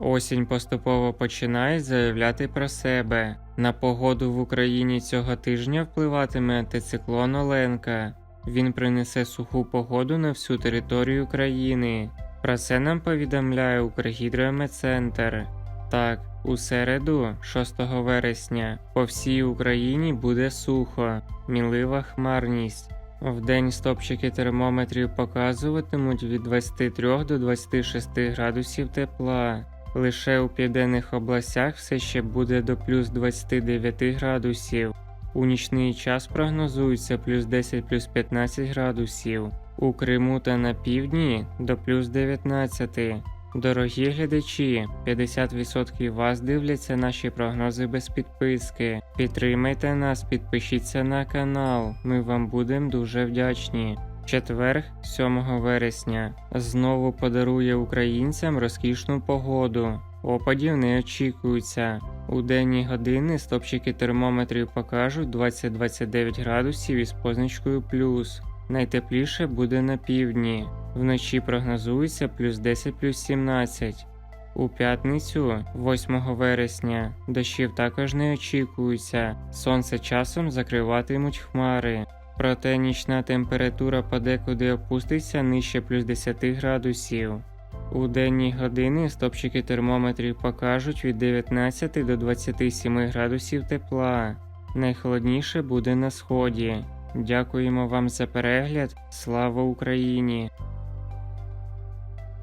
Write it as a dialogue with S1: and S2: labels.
S1: Осінь поступово починає заявляти про себе. На погоду в Україні цього тижня впливатиме антициклон Оленка. Він принесе суху погоду на всю територію країни. Про це нам повідомляє Укргідрометцентр. Так, у середу, 6 вересня, по всій Україні буде сухо, мінлива хмарність. Вдень стопчики термометрів показуватимуть від 23 до 26 градусів тепла. Лише у південних областях все ще буде до плюс 29 градусів. У нічний час прогнозується плюс 10 плюс 15 градусів. У Криму та на півдні до плюс 19. Дорогі глядачі, 50% вас дивляться наші прогнози без підписки. Підтримайте нас, підпишіться на канал. Ми вам будемо дуже вдячні. Четверг, 7 вересня, знову подарує українцям розкішну погоду. Опадів не очікується. У денні години стопчики термометрів покажуть 20-29 градусів із позначкою плюс. Найтепліше буде на півдні. Вночі прогнозується плюс 10 плюс 17. У п'ятницю, 8 вересня, дощів також не очікується. Сонце часом закриватимуть хмари. Проте нічна температура подекуди опуститься нижче плюс 10 градусів. У денні години стопчики термометрів покажуть від 19 до 27 градусів тепла. Найхолодніше буде на сході. Дякуємо вам за перегляд. Слава Україні!